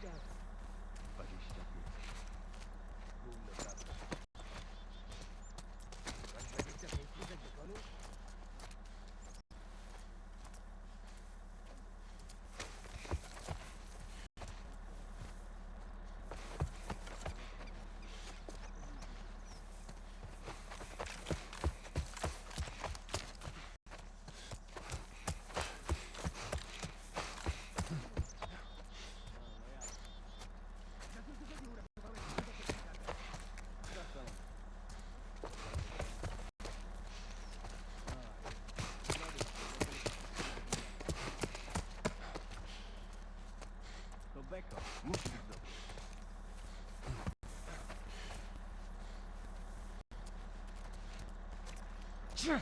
To Yeah.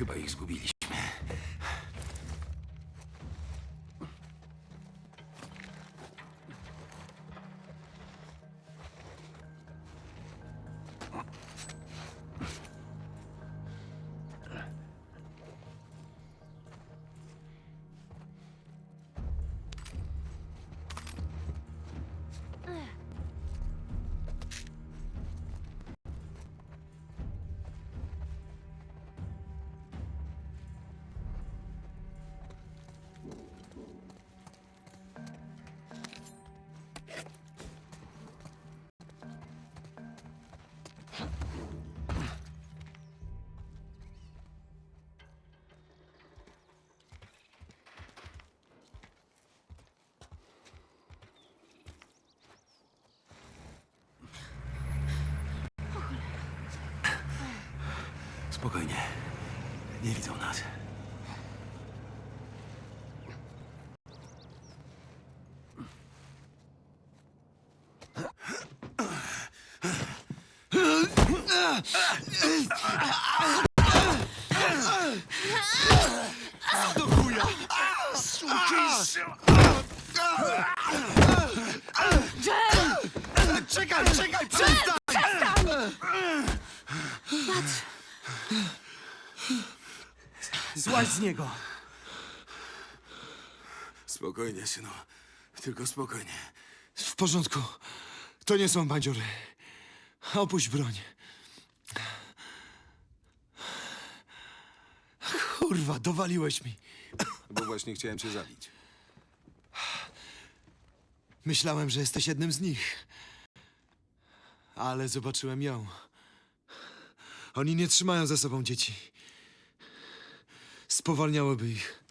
Chyba ich zgubiliśmy. Spokojnie. Nie widzą nas. Czekaj, czekaj, Złaź z niego! Spokojnie, synu. Tylko spokojnie. W porządku. To nie są bandziory. Opuść broń. Kurwa, dowaliłeś mi. Bo właśnie chciałem cię zabić. Myślałem, że jesteś jednym z nich. Ale zobaczyłem ją. Oni nie trzymają ze sobą dzieci. Spowalniałoby ich.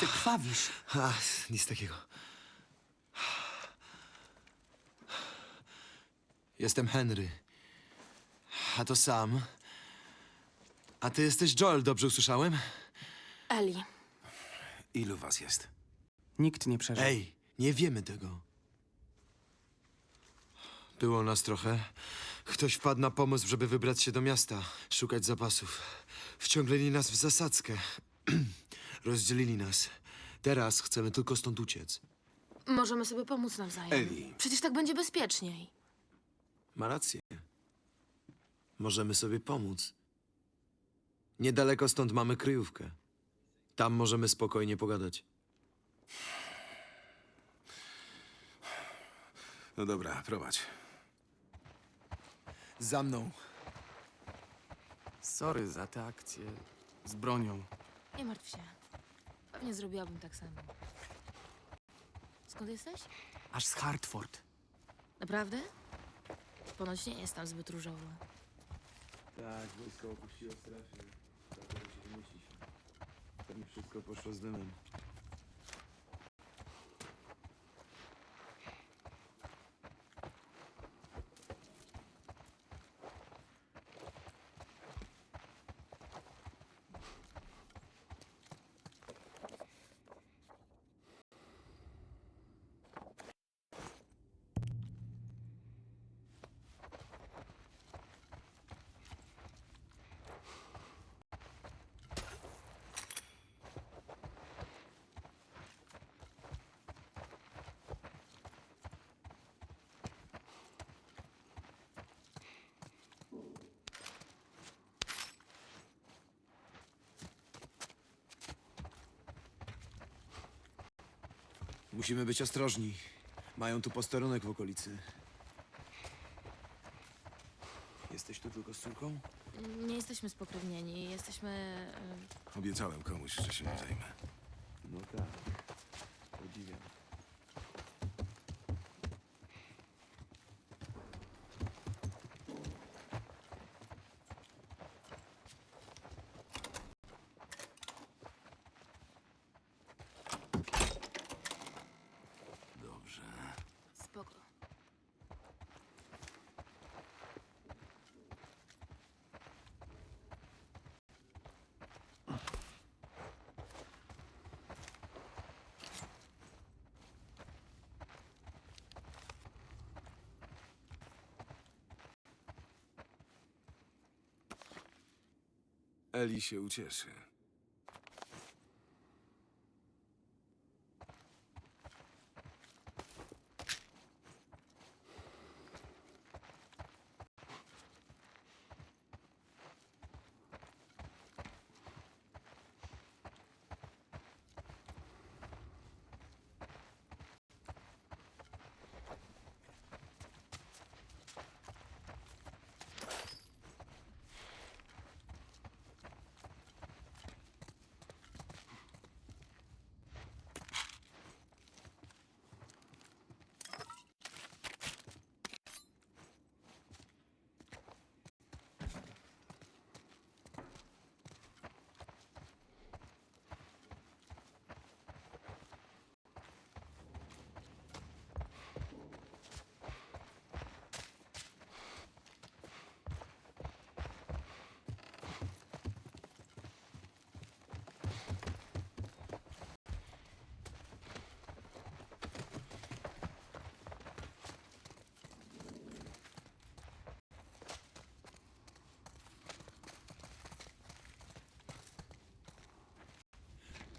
Ty krwawisz. A, nic takiego. Jestem Henry. A to Sam. A ty jesteś Joel, dobrze usłyszałem? Eli. Ilu was jest? Nikt nie przeżył. Ej, nie wiemy tego. Było nas trochę. Ktoś wpadł na pomysł, żeby wybrać się do miasta, szukać zapasów. Wciągnęli nas w zasadzkę. Rozdzielili nas. Teraz chcemy tylko stąd uciec. Możemy sobie pomóc nawzajem. Eli. Przecież tak będzie bezpieczniej. Ma rację. Możemy sobie pomóc. Niedaleko stąd mamy kryjówkę. Tam możemy spokojnie pogadać. No dobra, prowadź. Za mną. Sorry za tę akcję z bronią. Nie martw się. Pewnie zrobiłabym tak samo. Skąd jesteś? Aż z Hartford. Naprawdę? Ponoć nie jest tam zbyt różowo. Tak, wojsko opuściło strefę. Dlatego się nie mieści. Pewnie wszystko poszło z dymem. Musimy być ostrożni. Mają tu posterunek w okolicy. Jesteś tu tylko z córką? Nie jesteśmy spokrewnieni. Jesteśmy... e, Obiecałem komuś, że się nim zajmę. No tak. Podziwiam. Dobrze. Spoko. Eli się ucieszy.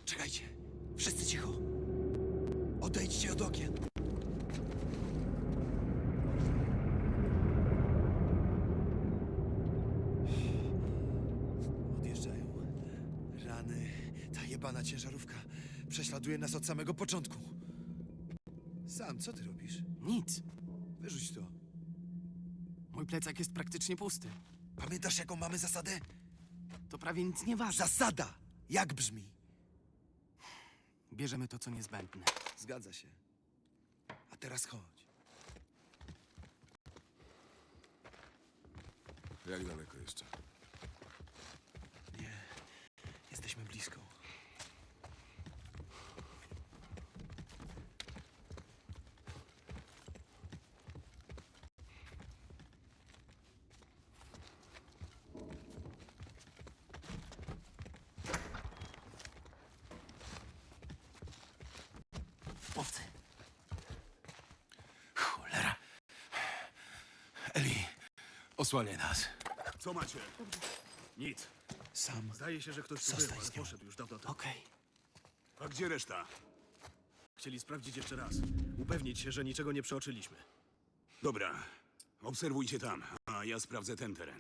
Czekajcie. Wszyscy cicho. Odejdźcie od okien. Odjeżdżają. Rany. Ta jebana ciężarówka prześladuje nas od samego początku. Sam, co ty robisz? Nic. Wyrzuć to. Mój plecak jest praktycznie pusty. Pamiętasz, jaką mamy zasadę? To prawie nic nie waży. Zasada! Jak brzmi? Bierzemy to, co niezbędne. Zgadza się. A teraz chodź. Jak daleko jeszcze? Nie, jesteśmy blisko. Łowcy. Cholera. Eli, osłaniaj nas. Co macie? Nic. Sam. Zdaje się, że ktoś tu Zostań ale nią. poszedł już dawno temu. Okej. A gdzie reszta? Chcieli sprawdzić jeszcze raz. Upewnić się, że niczego nie przeoczyliśmy. Dobra. Obserwujcie tam, a ja sprawdzę ten teren.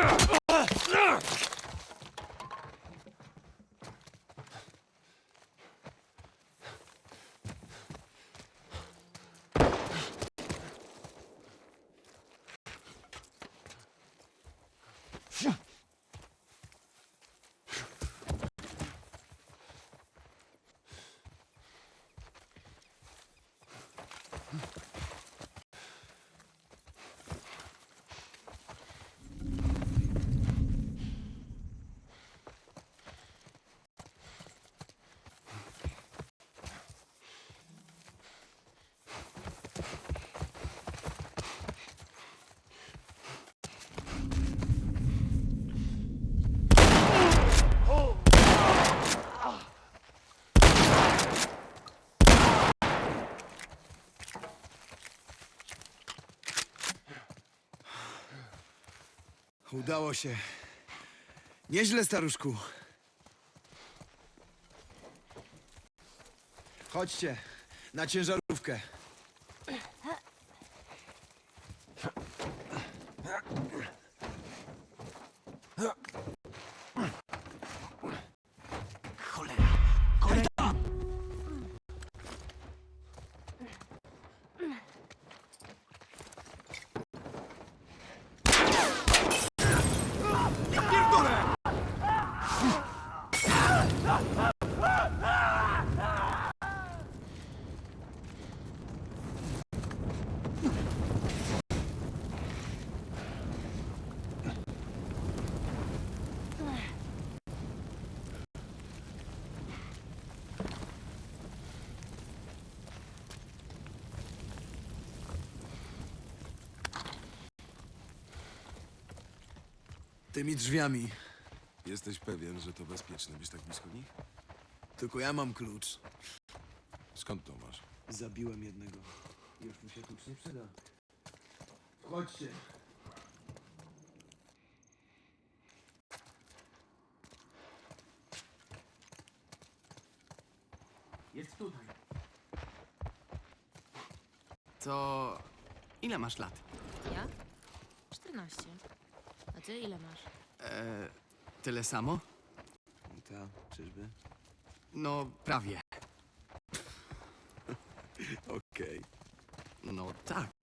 Ugh! Udało się. Nieźle, staruszku. Chodźcie, na ciężarówkę. Tymi drzwiami. Jesteś pewien, że to bezpieczne być tak blisko nich? Tylko ja mam klucz. Skąd to masz? Zabiłem jednego. Już mi się klucz nie przyda. Chodźcie. Jest tutaj. To... Ile masz lat? Ja? 14. Ty ile masz? E, tyle samo? Ta, czyżby? No, prawie. Okej. No tak.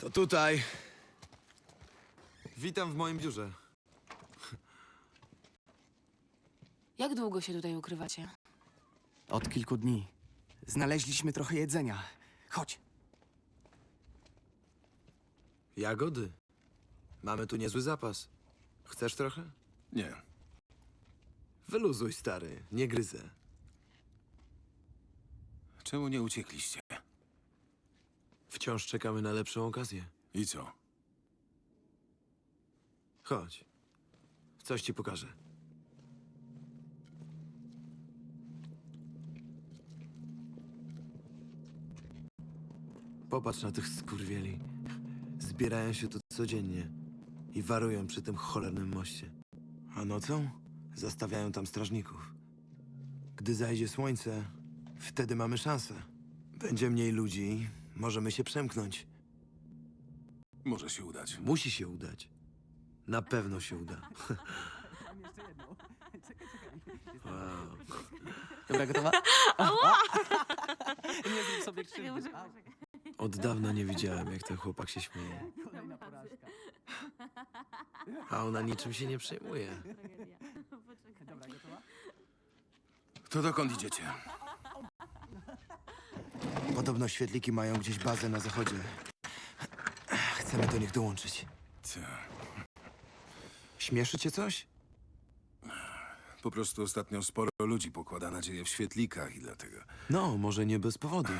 To tutaj. Witam w moim biurze. Jak długo się tutaj ukrywacie? Od kilku dni. Znaleźliśmy trochę jedzenia. Chodź. Jagody. Mamy tu niezły zapas. Chcesz trochę? Nie. Wyluzuj, stary. Nie gryzę. Czemu nie uciekliście? Wciąż czekamy na lepszą okazję. I co? Chodź. Coś ci pokażę. Popatrz na tych skurwieli. Zbierają się tu codziennie i warują przy tym cholernym moście. A nocą zastawiają tam strażników. Gdy zajdzie słońce, wtedy mamy szansę. Będzie mniej ludzi, możemy się przemknąć. Może się udać. Musi się udać. Na pewno się uda. Wow. Dobra, gotowa? Nie zrób sobie krzywdy. Od dawna nie widziałem, jak ten chłopak się śmieje. A ona niczym się nie przejmuje. To dokąd idziecie? Podobno świetliki mają gdzieś bazę na zachodzie. Chcemy do nich dołączyć. Co? Śmieszy cię coś? Po prostu ostatnio sporo ludzi pokłada nadzieję w świetlikach i dlatego. No, może nie bez powodu.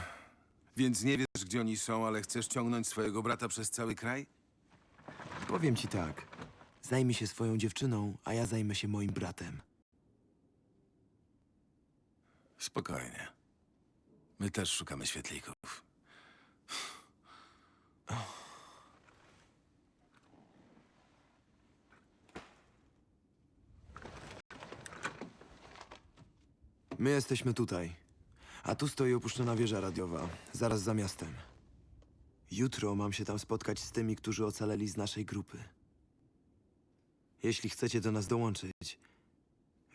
Więc nie wiesz, gdzie oni są, ale chcesz ciągnąć swojego brata przez cały kraj? Powiem ci tak. Zajmij się swoją dziewczyną, a ja zajmę się moim bratem. Spokojnie. My też szukamy świetlików. My jesteśmy tutaj. A tu stoi opuszczona wieża radiowa, zaraz za miastem. Jutro mam się tam spotkać z tymi, którzy ocaleli z naszej grupy. Jeśli chcecie do nas dołączyć,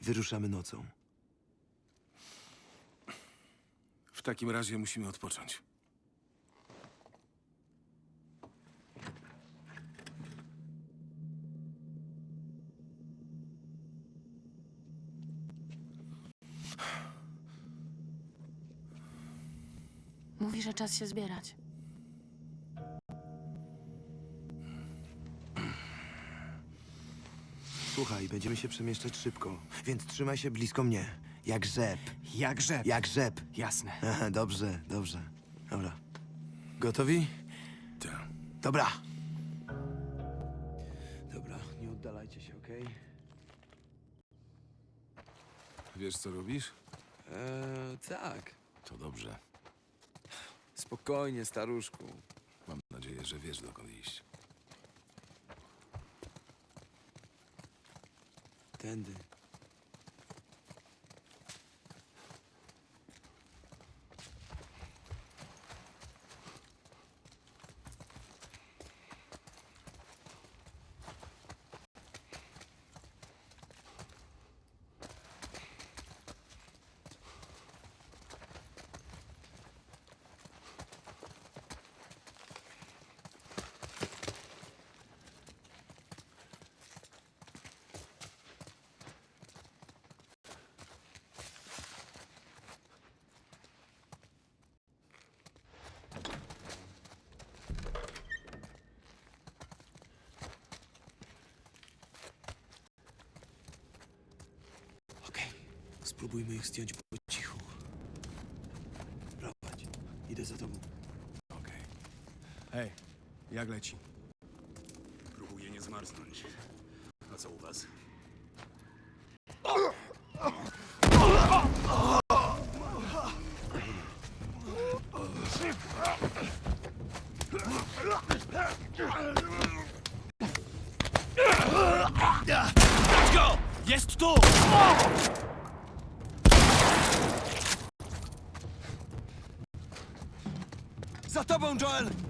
wyruszamy nocą. W takim razie musimy odpocząć. Mówi, że czas się zbierać. Słuchaj, będziemy się przemieszczać szybko, więc trzymaj się blisko mnie. Jak rzep. Jakże? Jak rzep. Jasne. Aha, dobrze, dobrze. Dobra. Gotowi? Tak. Dobra. Dobra, nie oddalajcie się, okej? Wiesz, co robisz? Eee, tak. To dobrze. Spokojnie, staruszku. Mam nadzieję, że wiesz, dokąd iść. Tędy. Spróbujmy ich zdjąć po cichu. Prowadź. Idę za tobą. Okej. Hej, jak leci? Próbuję nie zmarznąć. A co u was? Go! Jest tu! Tobą, Joel!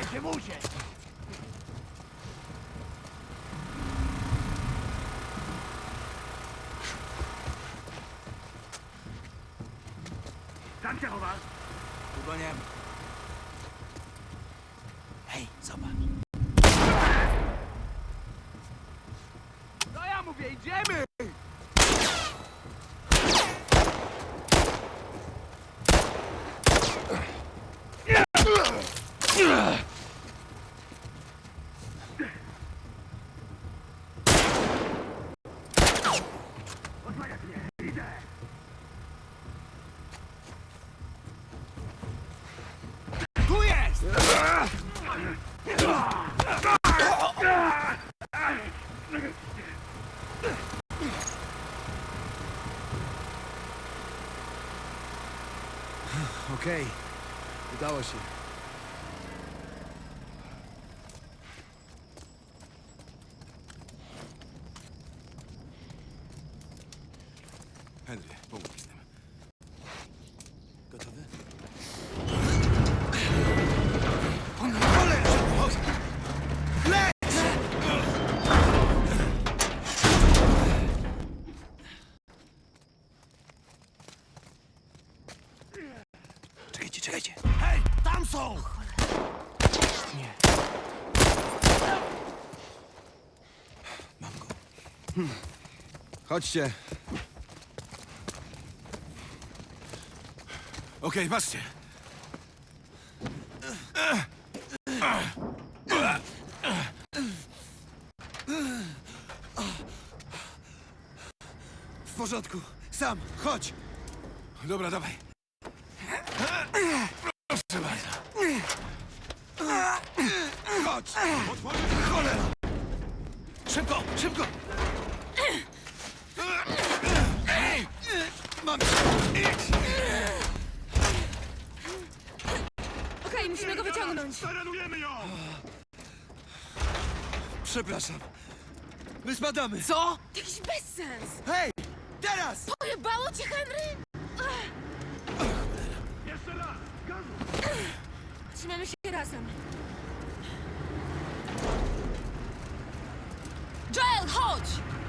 Dajcie mu się chowasz? Długo nie. Hej, zobacz. No ja mówię, idziemy! Tu jest! Okej, udało się. Chodźcie. Okej, patrzcie. W porządku. Sam, chodź. Dobra, dawaj. Proszę bardzo. Chodź. Szybko, szybko! Mam cię. Okej, musimy go wyciągnąć. Terenujemy ją! Przepraszam. My spadamy. Co? Jakiś bezsens! Hej, teraz! Pojebało cię, Henry? Jeszcze raz! Gazu! Trzymamy się razem. Joel, chodź!